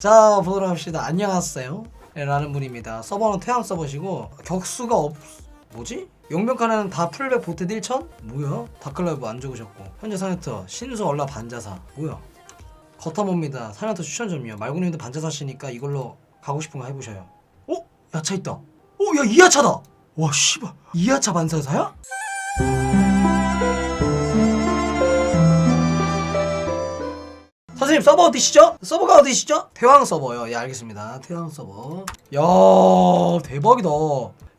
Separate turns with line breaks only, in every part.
자 보도록 합시다 안녕하세요 네, 라는 분입니다 서버는 태양 서버시고 격수가 없... 뭐지? 용병칸에는 다 풀백 보트 1천? 뭐야? 다클라이브 안 적으셨고 현재 사네터 신수 얼라 반자사 뭐야? 겉터봅니다 사네터 추천 점이요 말구님도 반자사시니까 이걸로 가고 싶은 거 해보셔요 어? 야차 있다 어? 야 이하차다 와 씨발 이하차 반사사야? 선생님 서버 어디시죠? 서버가 어디시죠? 태왕 서버요. 예 알겠습니다. 태왕 서버. 야 대박이다.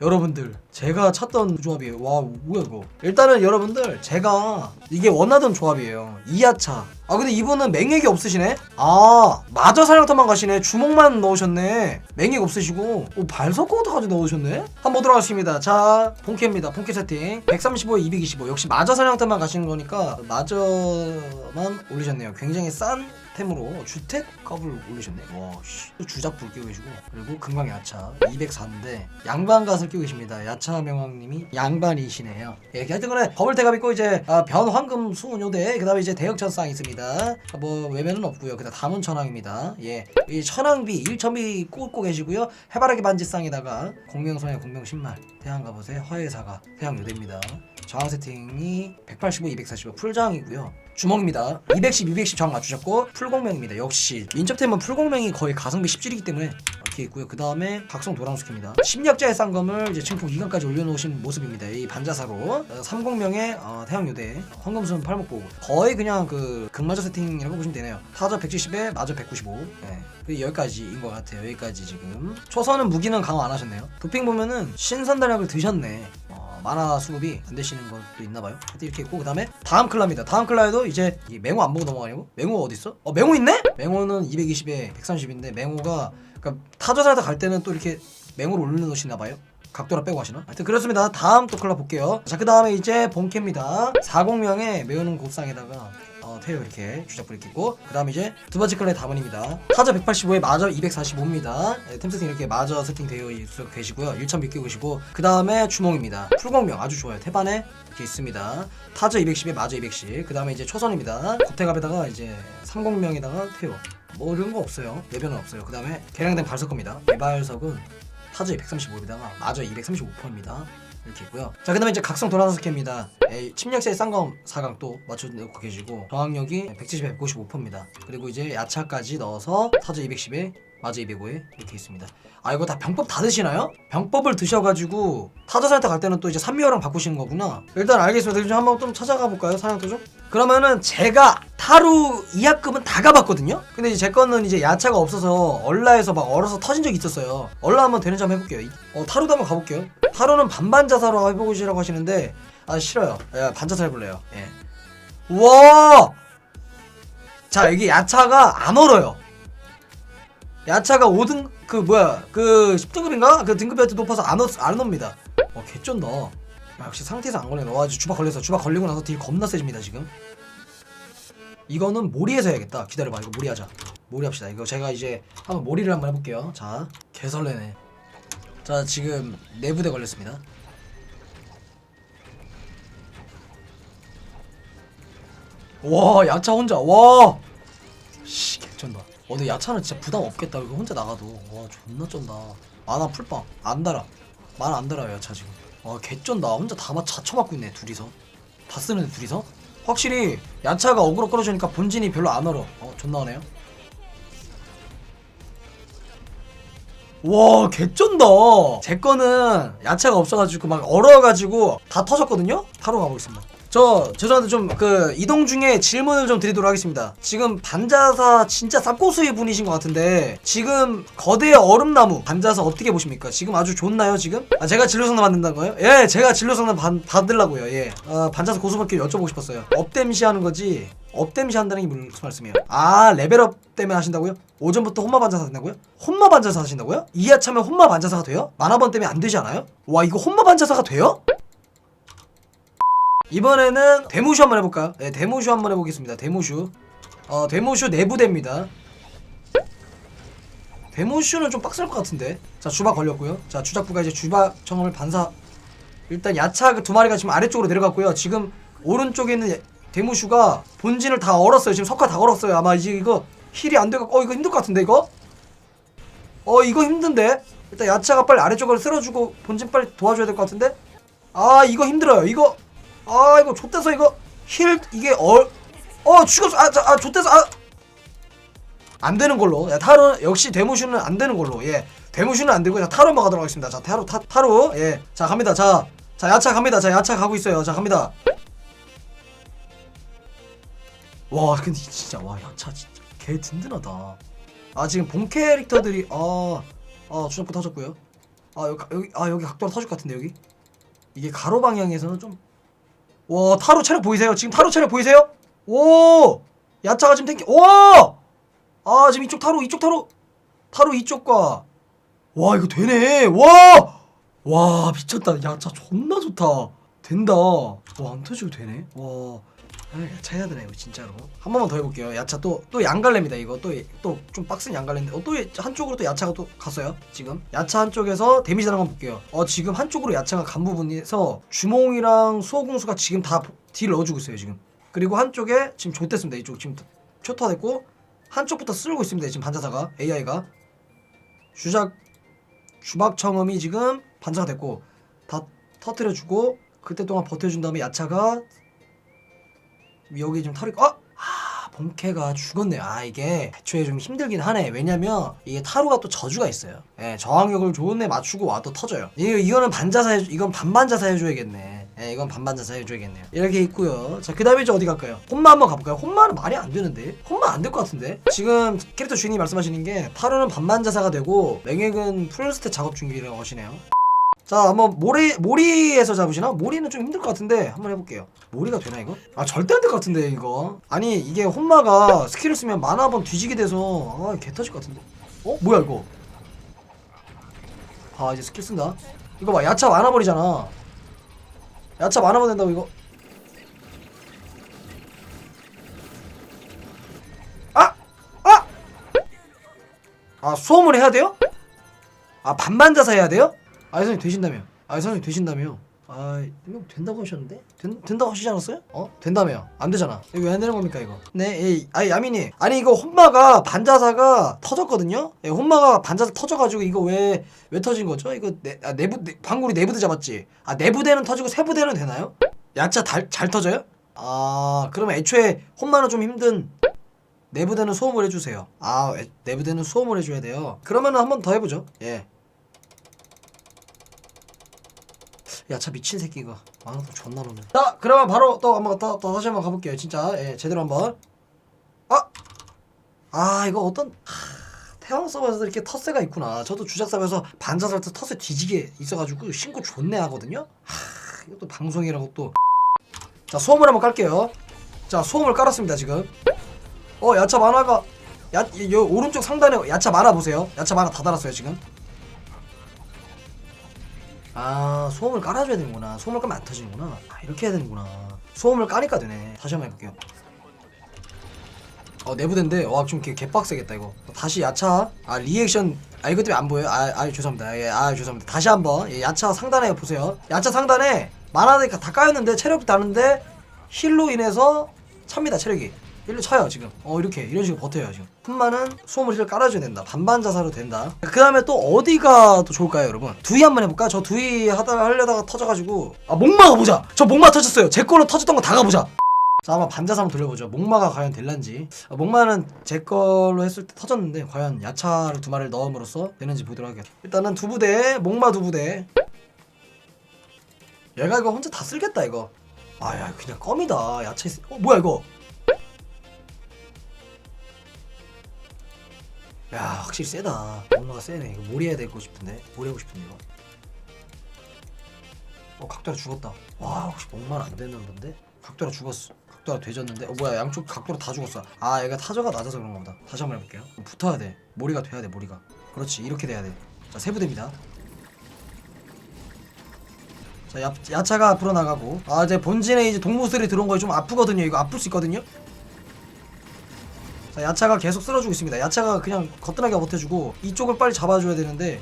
여러분들 제가 찾던 조합이에요. 와 뭐야 이거? 일단은 여러분들 제가 이게 원하던 조합이에요. 이하차. 아 근데 이분은 맹액이 없으시네? 아 마저 사냥터만 가시네. 주먹만 넣으셨네. 맹액 없으시고 오 발석코드까지 넣으셨네? 한번 보도록 하겠습니다. 자 본캐입니다. 본캐 세팅 135에 225 역시 마저 사냥터만 가시는 거니까 마저만 올리셨네요. 굉장히 싼 템으로 주택 값을 올리셨네. 와, 씨. 또 주작불 끼고 계시고 그리고 금강 야차 204인데 양반갓을 끼고 계십니다. 야차 명왕님이 양반이시네요. 예, 하여튼 간에 버블대갑 있고 이제 아, 변 황금 수은요대 그다음에 이제 대역천상 있습니다. 아, 뭐 외면은 없고요. 그다음 다문 천왕입니다. 예, 이 천왕비 1천비 꽂고 계시고요. 해바라기 반지쌍에다가 공명소의 공명 신말 태양갑옷의 화해사가 태양 요대입니다. 저항 세팅이 185, 245 풀저항이고요. 주먹입니다. 210, 210 저항 맞추셨고 풀공명입니다. 역시 민첩템은 풀공명이 거의 가성비 10질이기 때문에 이렇게 있고요. 그 다음에 각성 도랑스키입니다. 심력자의 쌍검을 이제 증폭 2강까지 올려놓으신 모습입니다. 이 반자사로 어, 30명의 어, 태양요대 황금순 팔목보 거의 그냥 그 극마저 세팅이라고 보시면 되네요. 타저 170에 마저 195. 네. 그 여기까지인 것 같아요. 여기까지 지금 초선은 무기는 강화 안 하셨네요. 도핑 보면은 신선 단약을 드셨네. 어, 만화 수급이 안 되시는 것도 있나 봐요. 하여튼 이렇게 있고 그 다음에 다음 클라입니다. 다음 클라에도 이제 이 맹호 안 보고 넘어가려고? 맹호가 어디 있어? 어 맹호 있네? 맹호는 220에 130인데 맹호가 그러니까 타조사에다 갈 때는 또 이렇게 맹호를 올려놓으시나 봐요. 각도라 빼고 하시나? 하여튼 그렇습니다. 다음 또 클럽 볼게요. 자, 그 다음에 이제 본캐입니다. 40명의 매우는 곱상에다가 어, 태요 이렇게 주작불 이렇게 있고 그 다음에 이제 두 번째 클럽의 다문입니다. 타자 185에 마저 245입니다. 네, 템 세팅 이렇게 마저 세팅되어 계시고요. 1천 비끼고 계시고 그 다음에 주몽입니다. 풀공명 아주 좋아요. 태반에 이렇게 있습니다. 타저 210에 마저 210. 그 다음에 이제 초선입니다. 곱태갑에다가 이제 30명에다가 태요. 뭐 이런 거 없어요. 내변은 없어요. 그 다음에 개량된 발석입니다. 개발석은 타저 235에다가 마저 235%입니다. 이렇게 있고요. 자, 그다음에 이제 각성 도라스케입니다. 침략자의 쌍검 4강 또 맞춰놓고 계시고 저항력이 170에 195%입니다. 그리고 이제 야차까지 넣어서 타저 210에 마저 205에 이렇게 있습니다. 아 이거 다 병법 다 드시나요? 병법을 드셔가지고 타저센터 갈 때는 또 이제 산미어랑 바꾸시는 거구나. 일단 알겠습니다. 좀 한번 좀 찾아가 볼까요, 사냥도죠? 그러면은 제가 타루 이하급은 다 가봤거든요. 근데 이제 제 거는 이제 야차가 없어서 얼라에서 막 얼어서 터진 적이 있었어요. 얼라 한번 되는지 한번 해볼게요. 어 타루도 한번 가볼게요. 타루는 반반 자사로 해보시라고 하시는데 아 싫어요. 예, 반자사 해볼래요. 예. 와. 자 여기 야차가 안 얼어요. 야차가 5등 그 뭐야 그 10등급인가 그 등급이 높아서 안, 어, 안 옵니다. 어 개쩐다. 아, 역시 상태에서 안 걸리네. 와 주박 걸려서 주박 걸리고 나서 딜 겁나 세집니다 지금. 이거는 모리에서 해야겠다. 기다려봐 이거 모리하자. 모리합시다. 이거 제가 이제 한번 모리를 한번 해볼게요. 자 개설레네. 자 지금 네 부대 걸렸습니다. 와 야차 혼자 와. 씨 개쩐다. 어 근데 야차는 진짜 부담 없겠다. 이거 혼자 나가도 와 존나 쩐다. 만화 풀빵 안 달아. 만안 달아요 야차 지금. 와 개쩐다. 혼자 다 맞 자쳐 맞고 있네 둘이서. 다 쓰는 애 둘이서. 확실히 야차가 어그로 끌어주니까 본진이 별로 안 얼어. 어 존나 하네요. 와 개쩐다 제 거는 야채가 없어가지고 막 얼어가지고 다 터졌거든요 바로 가보겠습니다 저 죄송한데 좀 그 이동 중에 질문을 좀 드리도록 하겠습니다 지금 반자사 진짜 쌉고수의 분이신 것 같은데 지금 거대 얼음나무 반자사 어떻게 보십니까 지금 아주 좋나요 지금 아 제가 진로 상담 받는다는 거예요 예 제가 진로 상담 받, 받으려고요 예 어, 반자사 고수분께 여쭤보고 싶었어요 업댐시 하는 거지 업댐시 한다는 게 무슨 말씀이에요 아 레벨업 때문에 하신다고요? 오전부터 혼마 반자사 된다고요? 혼마 반자사 하신다고요? 이하 차면 혼마 반자사가 돼요? 만화번 때문에 안 되지 않아요? 와 이거 혼마 반자사가 돼요? 이번에는 데모슈 한번 해볼까요? 네 데모슈 한번 해보겠습니다. 데모슈 어 데모슈 내부대입니다. 데모슈는 좀 빡셀 것 같은데. 자 주박 걸렸고요. 자 주작부가 이제 주박 정을 반사. 일단 야차 그 두 마리가 지금 아래쪽으로 내려갔고요. 지금 오른쪽에 있는 예- 데모슈가 본진을 다 얼었어요. 지금 석화 다 얼었어요. 아마 이제 이거 힐이 안 돼갖고 어 이거 힘들 것 같은데 이거? 어 이거 힘든데? 일단 야차가 빨리 아래쪽을 쓸어주고 본진 빨리 도와줘야 될 것 같은데? 아 이거 힘들어요. 이거 아 이거 좆대서 이거 힐 이게 어어 죽었어. 아아 아, 좆대서 아 안 되는 걸로. 야, 타로 역시 데모슈는 안 되는 걸로. 예. 데모슈는 안 되고 자 타로만 가도록 하겠습니다. 자 타로 타, 타로. 예자 갑니다. 자자 야차 갑니다. 자 야차 가고 있어요. 자 갑니다. 와 근데 진짜 와 야차 진짜 개 든든하다. 아 지금 본 캐릭터들이 아아 주전부 터졌고요. 아 여기 여기 아 여기 각도가 터질 것 같은데 여기? 이게 가로 방향에서는 좀 와 타로 체력 보이세요? 지금 타로 체력 보이세요? 오! 야차가 지금 탱키 와아 지금 이쪽 타로 이쪽 타로 타로 이쪽과. 와 이거 되네. 와와 미쳤다. 야차 존나 좋다. 된다. 와 안 터지고 되네. 와 아, 되네 이거 진짜로. 한 번만 더 해볼게요. 야차 또 또 양갈래입니다 이거. 또 또 좀 빡센 양갈래인데. 어, 또 한쪽으로 또 야차가 또 갔어요 지금? 야차 한쪽에서 데미지 나는 거 볼게요. 어 지금 한쪽으로 야차가 간 부분에서 주몽이랑 수호공수가 지금 다딜 넣어주고 있어요 지금. 그리고 한쪽에 지금 좆됐습니다 이쪽. 지금 초토화됐고 한쪽부터 쓸고 있습니다 지금 반자사가 AI가. 주작 주박청음이 지금 반사가 됐고 다 터트려주고 그때 동안 버텨준 다음에 야차가 여기 좀 털이 어? 아 본캐가 죽었네요 아 이게 애초에 좀 힘들긴 하네. 왜냐면 이게 타로가 또 저주가 있어요. 예 저항력을 좋은 애 맞추고 와도 터져요. 이, 이거는 반자사 해 이건 반반자사 해줘야겠네. 예 이건 반반자사 해줘야겠네요. 이렇게 있고요. 자그 다음에 이제 어디 갈까요? 홈마 한번 가볼까요? 홈마는 말이 안 되는데? 홈마 안 될 것 같은데? 지금 캐릭터 주인이 말씀하시는 게 타로는 반반자사가 되고 맹액은 풀스탯 작업 중이라고 하시네요 자 한번 모리 모리에서 잡으시나? 모리는 좀 힘들 것 같은데 한번 해볼게요. 모리가 되나 이거? 아 절대 안 될 것 같은데 이거. 아니 이게 혼마가 스킬을 쓰면 만화 한번 뒤지게 돼서 아개 터질 것 같은데. 어 뭐야 이거? 아 이제 스킬 쓴다. 이거 봐 야차 만화 버리잖아. 야차 만화 버린다고 이거. 아! 아! 아 수험을 해야 돼요? 아 반반자사 해야 돼요? 아 선생님 되신다며 아 선생님 되신다며 아 이거 된다고 하셨는데? 된, 된다고 하시지 않았어요? 어? 된다며 안 되잖아 이거 왜 안 되는 겁니까 이거 네 에이 아니 야민이 아니 이거 혼마가 반자사가 터졌거든요 예, 혼마가 반자사 터져가지고 이거 왜 왜 터진 거죠? 이거 내, 아, 내부 내, 방구리 내부대 잡았지 아 내부대는 터지고 세부대는 되나요? 야차 달, 잘 터져요? 아 그러면 애초에 혼마는 좀 힘든 내부대는 소음을 해주세요 아 애- 내부대는 소음을 해줘야 돼요 그러면은 한번 더 해보죠 예 야 차 미친 새끼가 만화도 존나 노네 자 그러면 바로 또 한번 더, 더 다시 한번 가볼게요 진짜. 예 제대로 한번. 아! 아 이거 어떤 하, 태양 서버에서 이렇게 텃세가 있구나. 저도 주작섭에서 반자살 때 텃세 뒤지게 있어가지고 신고 좋네 하거든요? 하 이것도 방송이라고 또자 소음을 한번 깔게요. 자 소음을 깔았습니다 지금. 어 야차 만화가 야, 이- 요 오른쪽 상단에 야차 만화 보세요. 야차 만화 다 달았어요 지금 아 소음을 깔아줘야 되는구나. 소음을 깔면 안 터지는구나. 아 이렇게 해야 되는구나. 소음을 까니까 되네. 다시 한번 해볼게요. 어 내부대인데 와좀 개빡세겠다 이거. 다시 야차. 아 리액션. 아 이것 때문에 안 보여요? 아, 아 죄송합니다. 예, 아 죄송합니다. 다시 한번. 예, 야차 상단에 보세요. 야차 상단에 만화가 다 까였는데 체력도 다는데 힐로 인해서 찹니다 체력이 힐로 차요 지금. 어 이렇게 이런 식으로 버텨요 지금. 소음을 힐 깔아줘야 된다. 반반 자사로 된다. 그 다음에 또 어디가 또 좋을까요 여러분? 두이 한번 해볼까? 저 두이 하다 하려다가 터져가지고. 아 목마가 보자! 저 목마 터졌어요. 제 걸로 터졌던 거 다 가보자! 자 한번 반자사 한번 돌려보죠. 목마가 과연 될란지. 아, 목마는 제 걸로 했을 때 터졌는데 과연 야차를 두 마리를 넣음으로써 되는지 보도록 하겠습니다. 일단은 두 부대 목마 두 부대. 얘가 이거 혼자 다 쓸겠다 이거. 아야 그냥 껌이다. 야채 있- 어 뭐야 이거 야 확실히 세다. 목마가 세네. 이거 몰이 해야 되고 싶은데? 몰이 하고 싶은데 이거 어 각도라 죽었다. 와 혹시 목마는 안 되는 건데? 각도라 죽었어. 각도라 되졌는데? 어 뭐야 양쪽 각도라 다 죽었어. 아 얘가 타저가 낮아서 그런 거보다. 다시 한번 해볼게요. 붙어야 돼. 몰이가 돼야 돼 몰이가. 그렇지 이렇게 돼야 돼자 세부대입니다. 자 야, 야차가 앞으로 나가고. 아 이제 본진에 이제 동무들이 들어온 거에 좀 아프거든요. 이거 아플 수 있거든요 자 야차가 계속 쓸어주고 있습니다. 야차가 그냥 거뜬하게 버텨주고 이쪽을 빨리 잡아줘야 되는데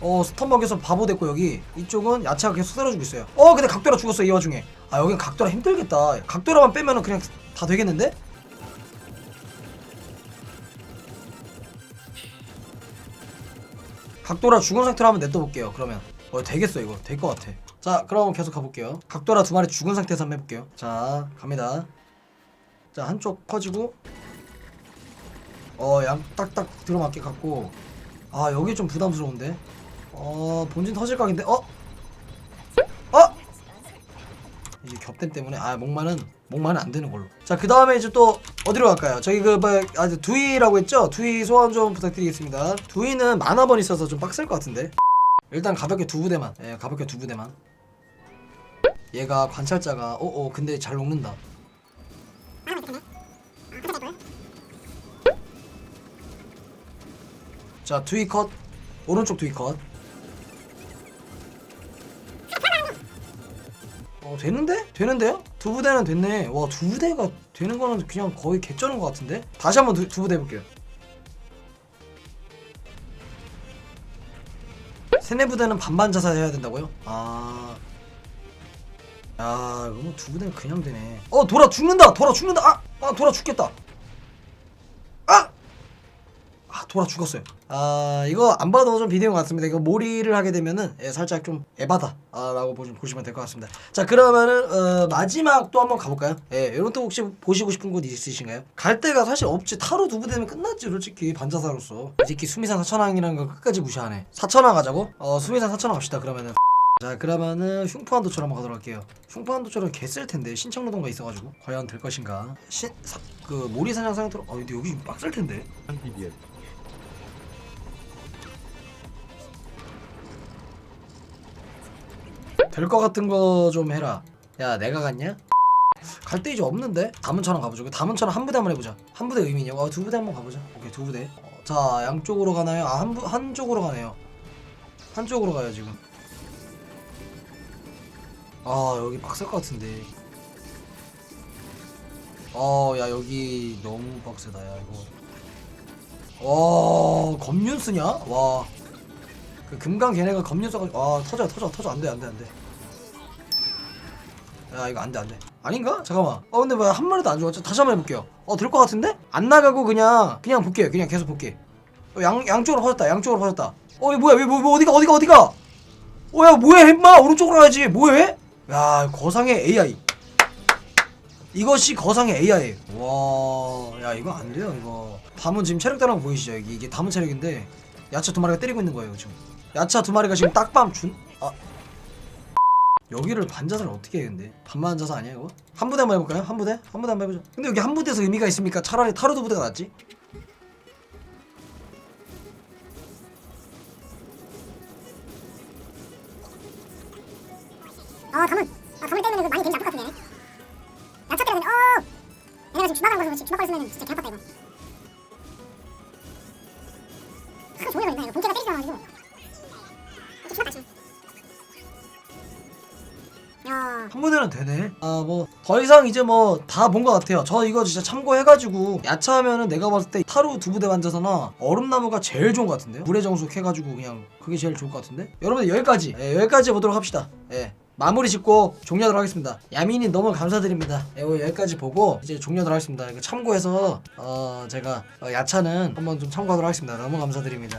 어 스턴 먹여서 바보 됐고 여기. 이쪽은 야차가 계속 쓸어주고 있어요. 어 근데 각도라 죽었어 이 와중에. 아 여긴 각도라 힘들겠다. 각도라만 빼면은 그냥 다 되겠는데? 각도라 죽은 상태로 한번 냅둬볼게요 그러면. 어 되겠어 이거. 될 것 같아. 자 그럼 계속 가볼게요. 각도라 두 마리 죽은 상태에서 한번 해볼게요. 자 갑니다 자 한쪽 커지고. 어 양 딱딱 들어맞게 갖고. 아 여기 좀 부담스러운데. 어 본진 터질 각인데 어? 어? 이게 겹댐 때문에 아 목마는 목마는 안 되는 걸로. 자 그 다음에 이제 또 어디로 갈까요? 저기 그 뭐 아주 두이라고 했죠? 두이 소환 좀 부탁드리겠습니다. 두이는 만화번 있어서 좀 빡셀 것 같은데. 일단 가볍게 두 부대만. 예 가볍게 두 부대만. 얘가 관찰자가 어어 근데 잘 녹는다 자 두이 컷 오른쪽 두이 컷 어 되는데? 되는데요? 두 부대는 됐네 와 두 부대가 되는 거는 그냥 거의 개쩌는 것 같은데? 다시 한번 두, 두 부대 해볼게요 세네 부대는 반반 자살해야 된다고요? 아... 야 이거 뭐두 부대는 그냥 되네 어 돌아 죽는다 돌아 죽는다 아! 아 돌아 죽겠다 아! 아 돌아 죽었어요. 아 이거 안 봐도 좀 비디오 같습니다. 이거 몰이를 하게 되면은 예, 살짝 좀 에바다 아, 라고 보시, 보시면 될 것 같습니다. 자 그러면은 어, 마지막 또 한번 가볼까요? 예 이런 또 혹시 보시고 싶은 곳 있으신가요? 갈 데가 사실 없지. 타로 두 부대면 끝났지 솔직히 반자사로서. 이 새끼 수미산 사천왕이라는 거 끝까지 무시하네. 사천왕 가자고? 어 수미산 사천왕 갑시다 그러면은. 자 그러면은 흉포한도처럼 한번 가도록 할게요. 흉포한도처럼 개 쓸 텐데 신청노동가 있어가지고 과연 될 것인가? 신, 사, 그 모리사냥 상태로 어 근데 여기 빡셀 텐데 될 것 같은 거 좀 해라. 야, 내가 갔냐? 갈 데 이제 없는데? 담은천왕 가보자. 그 담은천왕 한 부대 한번 해보자. 한 부대 의미냐? 어, 두 부대 한번 가보자. 오케이, 두 부대. 어, 자, 양쪽으로 가나요? 아, 한, 부, 한쪽으로 가네요. 한쪽으로 가요, 지금. 아, 여기 빡셀 것 같은데. 어, 야, 여기 너무 빡세다, 야, 이거. 와, 검륜 쓰냐? 와. 그 금강 걔네가 검륜 써가지고 아 터져 터져 터져 안돼 안돼 안돼 야 이거 안돼 안돼. 아닌가? 잠깐만. 어 근데 뭐한 마리도 안 죽었죠? 다시 한 번 해볼게요. 어될 것 같은데? 안 나가고 그냥 그냥 볼게요. 그냥 계속 볼게 어, 양, 양쪽으로 퍼졌다. 양쪽으로 퍼졌다. 어 이거 뭐야? 왜 뭐, 뭐, 어디가 어디가 어디가? 어야 뭐야 햄마? 오른쪽으로 가야지. 뭐해? 야 거상의 AI 이것이 거상의 AI 와야 이거 안 돼요 이거. 담은 지금 체력 거 보이시죠? 여기 이게 담은 체력인데 야채 두 마리가 때리고 있는 거예요 지금. 야채 두 마리가 지금 딱밤 준.. 아 여기를 반자살 어떻게 해 근데 반만 자살 아니야 이거? 한 부대 한번 해볼까요? 한 부대? 한 부대 한번 해보자 근데 여기 한 부대에서 의미가 있습니까? 차라리 타로드 부대가 낫지?
어 가문 아 가문 때문에 그 많이 데미지 아플 것 같은데. 야채 때문에 어 얘네가 지금 주막한 거서 주막 걸으면 진짜 개 아팠다 이거 큰 종류가 있나 이거 본체가 때리지 않아가지고
부대는 되네. 아 뭐 더 이상 이제 뭐 다 본 것 같아요. 저 이거 진짜 참고해가지고 야차하면은 내가 봤을 때 타로 두 부대 반자사나 얼음나무가 제일 좋은 것 같은데요? 불의 정숙 해가지고 그냥 그게 제일 좋을 것 같은데? 여러분들 여기까지. 예, 여기까지 보도록 합시다. 예 마무리 짓고 종료하도록 하겠습니다. 야민이 너무 감사드립니다. 예, 오늘 여기까지 보고 이제 종료하도록 하겠습니다. 참고해서 어 제가 어, 야차는 한번 좀 참고하도록 하겠습니다. 너무 감사드립니다